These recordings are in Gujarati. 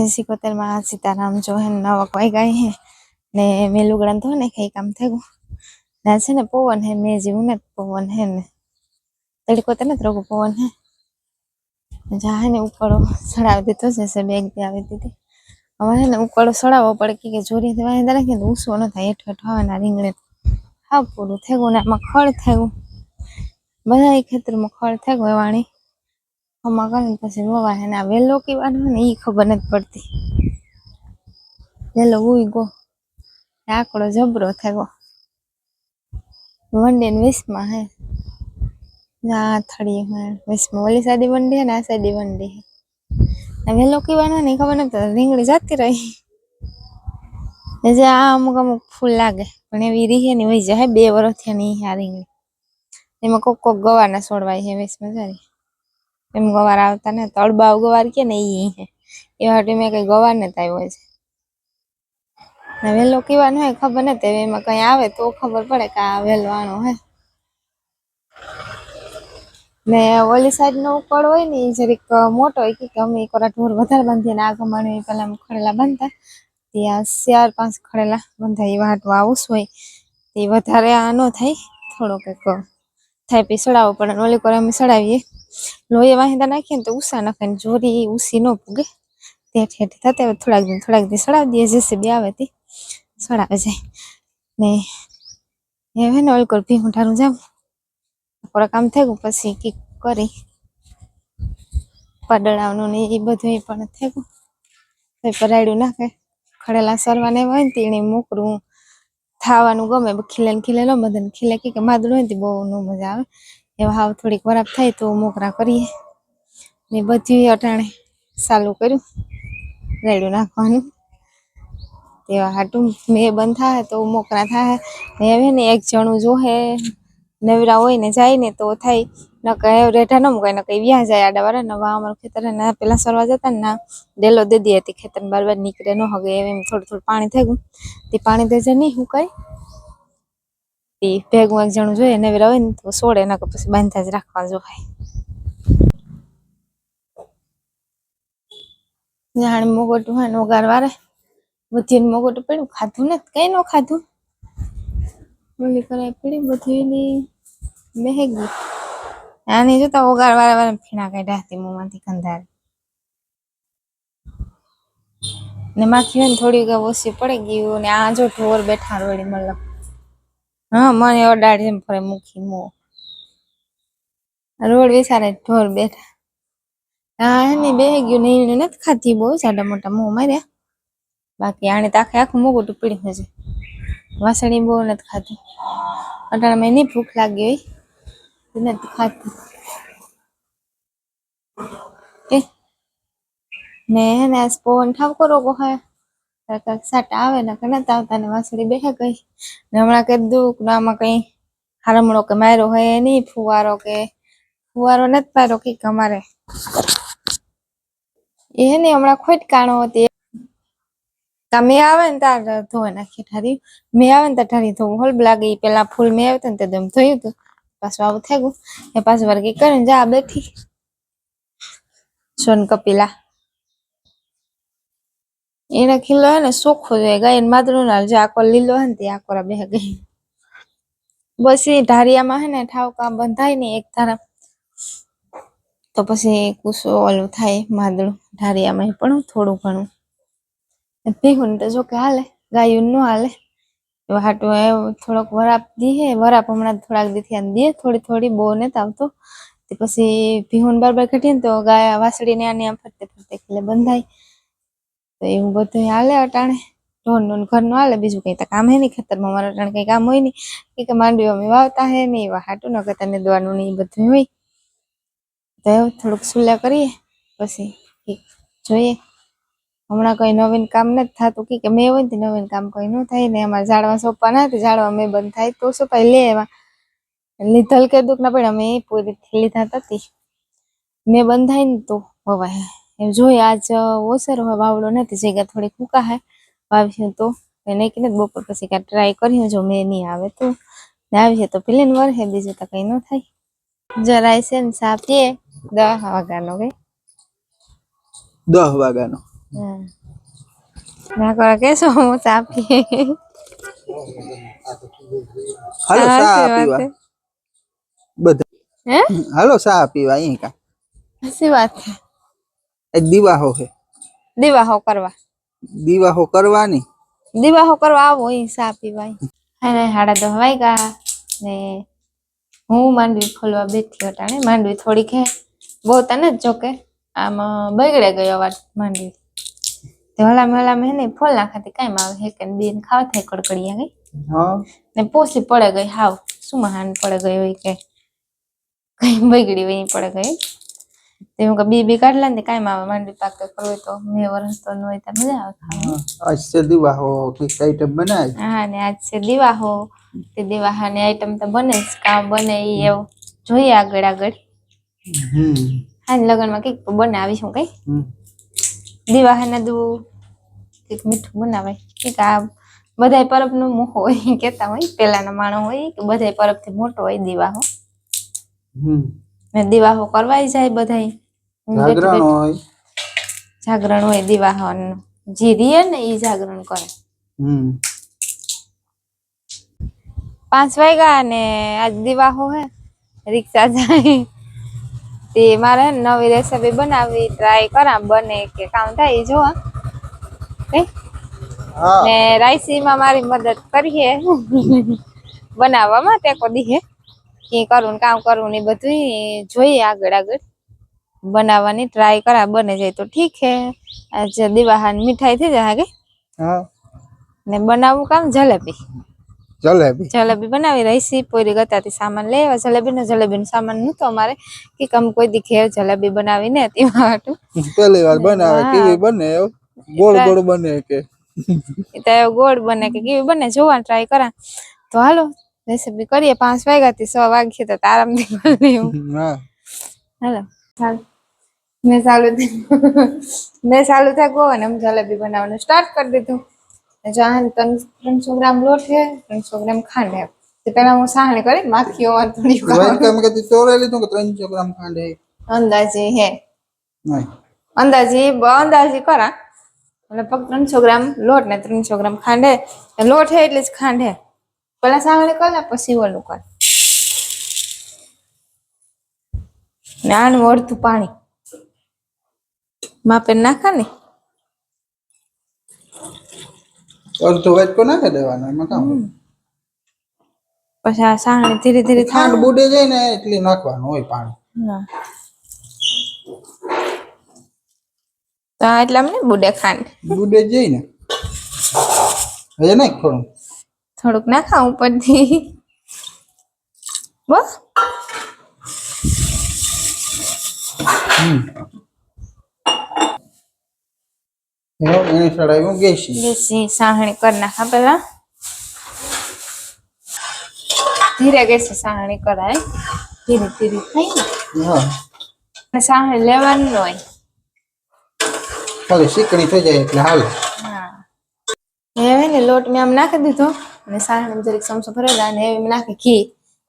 જય સિકોતેરમાં સીતારામ જો હે ને નવક વાઈ ગઈ હે ને મેં લુગડા તો ને કઈ કામ થયું ના છે ને પવન હે મેં જેવું ને પવન હે ને તડકો તને નથી રોગો પવન હે જા ને ઉપાડો સડાવી દીધો છે સે બેગથી આવી દીધી હે ને ઉપાડો ચડાવવો પડે કે જોરી વાંધા દરે કે ઉસવો ન થાય હેઠ હેઠ આવે ના રીંગણે હા પૂરું થયું ને આમાં ખળ થયું બધા ખેતરમાં ખડ થયું વાણી આમાં કરીને પછી વવા ને આ વહેલો કીવાનો હે ને એ ખબર નથી પડતી. વેલો ઉઈ ગો આકડો જબરો થયો. વનડે ને વીસમાં હે. ના થળી વીસમાં ઓલી સાદી વનડે ડે ને આ સાદી વન ડે આ વેલો કીવાનો ને ખબર નથી રીંગણી જાતી રહી. એટલે આ અમુક અમુક ફૂલ લાગે. પણ એવી રીહે ને વહી જાય બે વર્ષથી થયા ની આ રીંગણી. એમાં કોક કોક ગવાના છોડવાય હે વીસમાં જારી એમ ગવાર આવતા ને તળબાવ ગવાર કે ને ઈ હે. એવા હાટુ મેં કઈ ગવાર ને તાવ્યો છે. ને વેલો કીવાનો હોય ખબર ને હવે એમાં કઈ આવે તો ખબર પડે કે આ વેલો આનો હે. ને ઓલી સાઈડ નો ઉકળ હોય ને એ જરીક મોટો હોય કે અમે એક વાર ઢોર વધારે બાંધીએ ને આ ગમાણે પેલા ખડેલા બાંધતા. ત્યાં ચાર પાંચ ખડેલા બંધાય એવા હાટવા આવું હોય. તે વધારે આ ન થાય, થોડોક એક થાય પછી સડાવવો પડે ઓલી કોર અમે સડાવીએ. લોહી વાંધા નાખીએ ને તો ઉસા નાખે ને જોરી ઉસી નો પૂગે. ઠેઠ ઠેઠ થતા થોડાક દિન થોડાક દિન સડાવી દઈએ જેસીબી આવે તે, સડાવે જાય. ને એવે ને ઓલ ભી હું ઠારું જાવ થોડા કામ થઈ ગયું, પછી કીક કરી. પડડાવનું ને એ બધું એ પણ થઈ ગયું. પરાયડું નાખે ખડેલા સરવાને હોય ને તેને મોકરું. થાવાનું ગમે ખીલે ને ખીલે ન બધાને ખીલે કે માદડું હોય બહુ ન મજા આવે. એવા હાવ થોડીક ખરાબ થાય તો મોકરા કરીએ. ને બધી અટાણે ચાલુ કર્યું, રેડું નાખવાનું. તેવા હાટું મેં બંધ થાય તો મોકરા થાય. હવે ને એક જણું જોહે, નવરા હોય ને જાય ને તો થાય. નકર રેઠા ન મુકાય નકર વ્યા જાય આડા વાળા નવા અમારું ખેતર ના ને, પેલા સરવા જતા ને ના, ડેલો દે દી હતી, ખેતર બાર નીકળે, ન હગે, એમ થોડું થોડું પાણી થઈ ગયું તે પાણી દેજે નહીં હુકાય તે ભેગું એક જણું જોઈએ નવરા હોય ને, તો સોડે નકર પછી બાંધતા જ રાખવા જોવાય. જાણે મોગોટું હોય ને ઉગાર વારે બધી મોગોટું પડ્યું, ખાધું ને, કઈ ન ખાધું? ઓલી કરાય પડી બધી ની ગઈ આની જોતા ઓગાર વાળા વાળા ફીણા કાઢ્યા હતી મોંમાંથી કંધાર. ને માખી ને થોડી વાર ઓછી પડી ગયું ને આ જો ઢોર બેઠા રોડી મતલબ. હા, મને ઓડાડી એમ ફરે મૂકી મો. રોડ વિચારે ઢોર બેઠા. હા હે ને ગયું ને એને નથી ખાતી બહુ જાડા મોટા મોં માર્યા. બાકી આને તો આખે મોગું ટુપડી છે વાસણી બહુ નથી ખાધી. મેં નહીં ભૂખ લાગી હોય. નથી ખાધી એ ને હે ને આજ પવન ઠાવકો રોગો હે સાટા આવે ને નથી આવતા ને વાસળી બેહે ગઈ ને હમણાં કીધું કે આમાં કઈ હારમણો કે માર્યો હોય નહીં ફુવારો કે ફુવારો નથી માર્યો કે અમારે એ ને હમણાં ખોટ કાણો હતી તમે આવે ને તાર ધોઈ નાખી ઠારી મેં આવે ને તાર ઠારી ધોવું હોલ લાગે પેલા ફૂલ મેં આવતા ને તે ધોયું હતું પાછું આવું થઈ ગયું. એ પાછું વર્ગી કરીને જા બેઠી. સોન કપિલા. એને ખીલો હે ને સોખો જોઈએ. ગાય માદરું ના જે આકો લીલો હે ને તે આકોરા બે ગઈ. બસ એ ઢારિયામાં હે ને ઠાવકા બંધાય ને એક ધારા. તો પછી કુસો ઓલું થાય માદળું ઢારિયામાં પણ થોડું ઘણું. ભીહું તો જો કે હાલે ગાયું ન હાલે. હાટું એ થોડોક વરાપ દીહે વરાપ હમણાં થોડાક દીથી આમ દે, થોડી થોડી બહુ ને આવતો. તે પછી ભીહું બાર ઘટીએ ને તો ગાય વાસળીને આને આમ ફરતે ફરતે એટલે બંધાય. તો એવું બધું હાલે અટાણે. ઢોરનું ને ઘરનું હાલે, બીજું કઈ તો કામ હે નહીં, ખેતરમાં મારા અટાણે કઈ કામ હોય નહીં. કે માંડવી અમે વાવતા હે નહીં એવા હાટું ન કરતા દવાનું ને એ બધું હોય. તો એવું થોડુંક સુલા કરીએ, પછી જોઈએ. હમણાં કઈ નવીન કામ નથી થતું. કે મેં હોય ને નવીન કામ કઈ ન થાય ને અમારે ઝાડવા સોંપવાના હતા ઝાડવા મેં બંધ થાય તો સોંપાઈ લે એવા. લીધલ કે દુઃખ ના પડે, અમે પૂરી લીધા હતી. મેં બંધ થાય ને તો હવાય એમ જોઈએ આજ ઓસર હોય, વાવડો નથી, જગ્યા થોડી ફૂકા હે. વાવ્યું તો એને કીધે, બપોર પછી કાંઈ ટ્રાય કર્યું જો મેં નહીં આવે તો. ને આવી તો પેલીને વર હે બીજું તો કઈ ન થાય. જરાય છે ને સાપીએ દહ વાગ્યાનો કઈ દહ વાગ્યાનો. હમ. ના que હું ચા પીએ. હાલો વાત પીવા. બધા હે? હાલો ચા પીવા અહીં કા. સાચી વાત છે? એક દીવાહો છે. દિવાહો કરવા. દીવાહો કરવાની. દીવાહો કરવા આવો અહીં સા પીવાય અને હાડા દસ વાગ્યા ને હું માંડવી ખોલવા બેઠી અટાણે માંડવી થોડીક હે બહુ તને જ જોકે. આમાં બગડે ગયો અવાજ માંડવી. તે હલામે હલામે હે ને ફોલ નાખાતી કાંઈ આવે હે કે બેન ખાવા થાય કડકડિયા ગઈ. હા. ને પોસી પડે ગઈ હાવ શું મહાન પડે ગઈ હોય કે કઈ બગડી હોય પડે ગઈ. તે હું કે બી બી કાઢલા ને કાંઈ આવે માંડવી પાક કરવું તો મેં વરસ તો ન હોય તો મજા આવે ખાવા આજ છે દીવાહો કઈ આઈટમ બનાવી હા ને આજ છે દિવાહો તે દિવાહાની આઈટમ તો બને જ કામ બને ઈ એવું. જોઈએ આગળ આગળ. હમ. હા લગ્નમાં કંઈક બનાવીશું કઈ. દિવાહાના દુ કંઈક મીઠું બનાવાય. કંઈક આ બધાય પરબનું મોહ હોય કેતા હોય પેલાના માણસ હોય કે બધા પરબથી મોટો હોય દિવાહો ને દિવાહો કરવાય જાય બધા જાગરણ હોય. જાગરણ હોય દિવાહન જે રીએ ને ઈ જાગરણ કરે. પાંચ વાગ્યા ને આજ દિવાહો હે રિક્ષા જાય. તે મારે નવી રેસીપી બનાવવી ટ્રાય કરા બને કે કામ થાય જોવા. હા. ને રાયસીમાં મારી મદદ કરીએ. બનાવવામાં ટેકો દીએ કે કરું ને કામ કરવું ને બધું જોઈએ આગળ આગળ. બનાવવાની ટ્રાય કરા બને જાય તો ઠીક હે. આજે દિવાહાન મીઠાઈ થઈ જાય કે? ને બનાવવું કામ જલેબી. જલેબી. જલેબી બનાવી રહીશી પોરી ગતાથી સામાન લેવા જલેબી ને જલેબી નો સામાન નતો અમારે. કે કમ કોઈ દી ઘેર જલેબી બનાવી ને તે માટે પેલી વાર બનાવે કેવી બને એવું? ગોળ ગોળ બને કે. તો ગોળ બને કે કેવી બને જોવા ટ્રાય કરા તો હાલો રેસીપી કરીએ પાંચ વાગ્યા થી છ વાગ્યે તો આરામથી કરી લેવું હા. હાલો ચાલ. મેં ચાલુ મેં ચાલુ થાય ગો અને જલેબી બનાવવાનું સ્ટાર્ટ કરી દીધું. જાન ત્રણસો ગ્રામ લોટ છે ત્રણસો ગ્રામ ખાંડ છે તે હું સાહણી કરી માખીઓ વાઈન કામ કે ચોરે લીધું કે ત્રણસો ગ્રામ ખાંડ? હે. અંદાજે હે અંદાજે અંદાજે કરા. લગભગ ત્રણસો ગ્રામ લોટ ને ત્રણસો ગ્રામ ખાંડ. હે લોટ હે એટલે જ ખાંડ. હે પેલા સાવળે કર ને પછી ઓલું કર. ને આનું અડધું પાણી. માપે નાખા ને? અડધો વાટકો નાખે દેવાનો એમાં કામ પછી આ સાણી ધીરે ધીરે ખાંડ બુડે જાય ને એટલી નાખવાનું હોય પાણી. ના તો આ એટલા બુડે ખાંડ. બુડે જઈ ને હજે નાખ થોડું થોડુંક નાખા ઉપરથી. બસ એને ચડાવ્યું ગેસી. બેસી સાહણી કરી નાખા પેલા ધીરે ગેસે સાહણી કરાય. ધીરે ધીરે. થાય ને સાહણી લેવાનું હોય. ખાલી શીકણી થઈ જાય એટલે હાલ. હવે ને લોટ મેં આમ નાખી દીધો અને સાહણી જરીક ચમચો ભરેલા અને એમ નાખી ઘી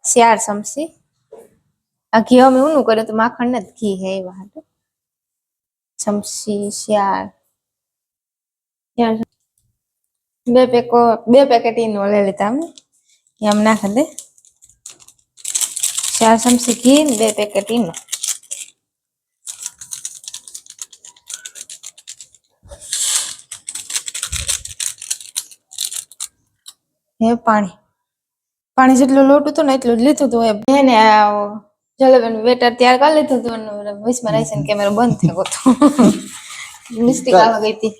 ચાર ચમચી આ ઘી અમે ઊનું કર્યું તો માખણ ને ઘી હે એવા હાટુ. ચમચી ચાર બે પેકો, બે પેકેટ ઈનો લઈ લીધા અમે. એમ નાખી દે. ચાર ચમચી ઘી બે પેકેટ ઈનો હે પાણી. પાણી જેટલું લોટ હતું ને એટલું જ લીધું હતું. એ બેને જલેબીનું બેટર તૈયાર કરી લીધું હતું અને વચમાં રાઈસન કેમેરો બંધ થઈ ગયો હતો. મિસ્ટેક આવી ગઈ હતી.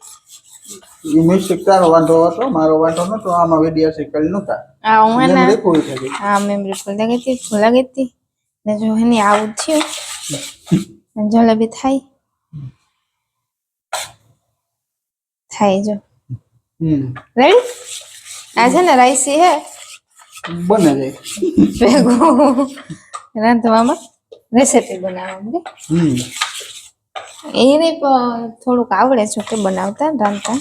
મિસ્ટેક તારો વાંધો હતો મારો વાંધો નતો આમાં વીડિયો શીખેલ નતા આ હું એને દેખું થઈ હા મેમરી ફૂલ લાગી હતી ફૂલ લાગી હતી. ને જો એની આવું થયું જલેબી થાય. થાય જો. હમ. રેડી આ છે ને રાઈસી હે? બને જાય. ભેગું. રાંધવામાં રેસીપી બનાવવામાં હમ. એને થોડુંક આવડે છે કે બનાવતા રાંધતા.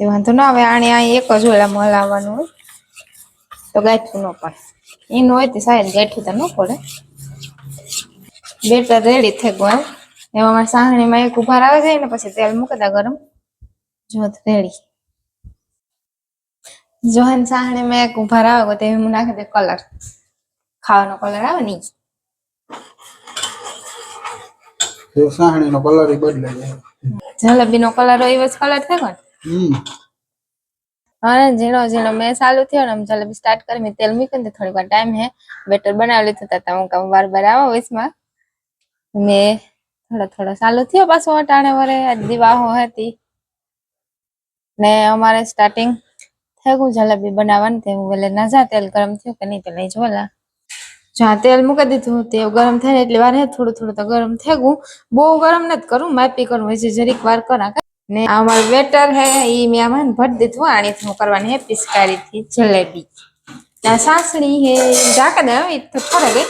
એ વાંધો ના આવે આણે આ એક જ ઓલામાં હલાવવાનું હોય. તો ગાંઠું ન પડે. એનું હોય તો સાહેબ ગાંઠું તો ન પડે. બેટર રેડી થઈ ગયું એમાં. સાહણીમાં એક ઉભાર આવે જાય ને પછી તેલ મૂકતા ગરમ. જોત રેડી. જોહન મેં એક ઉભાર આવે તો એમાં નાખી દે કલર ખાવાનો કલર આવે ને ઈ. એ સાહણીનો કલર ય બદલે જલેબી જલેબીનો કલર હોય એવો જ કલર થયો ને અને ઝીણો ઝીણો મેં ચાલુ થયો ને આમ જલેબી સ્ટાર્ટ કરી મેં તેલ મૂક્યું ને થોડીક વાર ટાઈમ હે. બેટર બનાવી લીધું તા હું કામ વાર વાર આવો વચમાં મેં થોડો થોડો ચાલુ થયો પાછો અટાણે વરે દિવાહો હતી. ને અમારે સ્ટાર્ટિંગ થયું જલેબી બનાવવાનું તે હું એટલે ના જા તેલ ગરમ થયું કે નહીં પેલા લઈ જોલા જ્યાં તેલ મૂકી દીધું તે ગરમ થાય એટલે વાર થોડું થોડું તો ગરમ થયું બહુ ગરમ નથી કરું માપી કરું, હજી જરીક વાર કરા. ને આ મારું વેટર હે, એ મેં આમાં ભરી દીધું આણીથી હું કરવાની હે પિસ્કારીથી જલેબી. ત્યાં સાસણી હે ઝાકા દે તો ફરે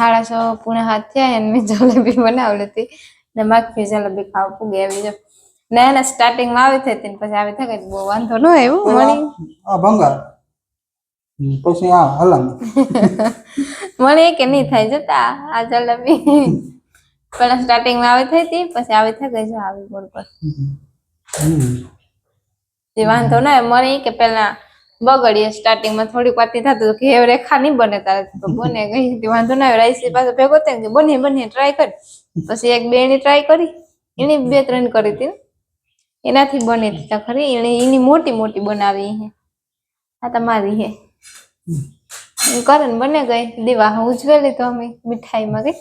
હાડા પૂણે હાથ થયા અને મેં જલેબી બનાવેલી હતી. ને માખી જલેબી ખાવા પૂગે આવી જો. ને સ્ટાર્ટિંગ માં આવી થઈ હતી પછી આવી થઈ ગઈ. બહુ વાંધો ન આવ્યો મણી ભંગાર. પછી આ હલન મને કે નહીં થાય જતા આ જલેબી. પેલા સ્ટાર્ટિંગમાં આવી થઈ હતી પછી આવી થઈ ગઈ જો આવી બોલ પર. તે વાંધો ના. મને કે પેલા બગડીએ સ્ટાર્ટિંગમાં થોડીક વાતી થતું કે હવે રેખા નહીં બને તારે તો બને ગઈ વાંધો ના રાઈસ પાછો ભેગો ને કે બને બને ટ્રાય કરી. પછી એક બે ની ટ્રાય કરી. એની બે ત્રણ કરી હતી. એનાથી બની હતી ખરી. એને એની મોટી મોટી બનાવી હે. આ તમારી હે. કરે ને બને ગઈ દીવા ઉજવેલી તો અમે મીઠાઈમાં ગઈ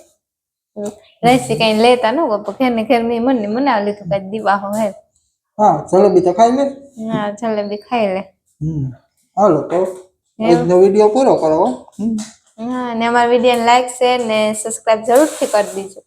રાઈસી કઈ લેતા ન ગો ઘેર ને ઘેર મેં મને મનાવી લીધું કઈ દીવા હે હા જલેબી તો ખાઈ લે. હા જલેબી ખાઈ લે. હમ. હાલો તો આજનો વીડિયો પૂરો કરો અને અમારા વીડિયો લાઈક શેર ને સબસ્ક્રાઇબ જરૂરથી કરી દીજો.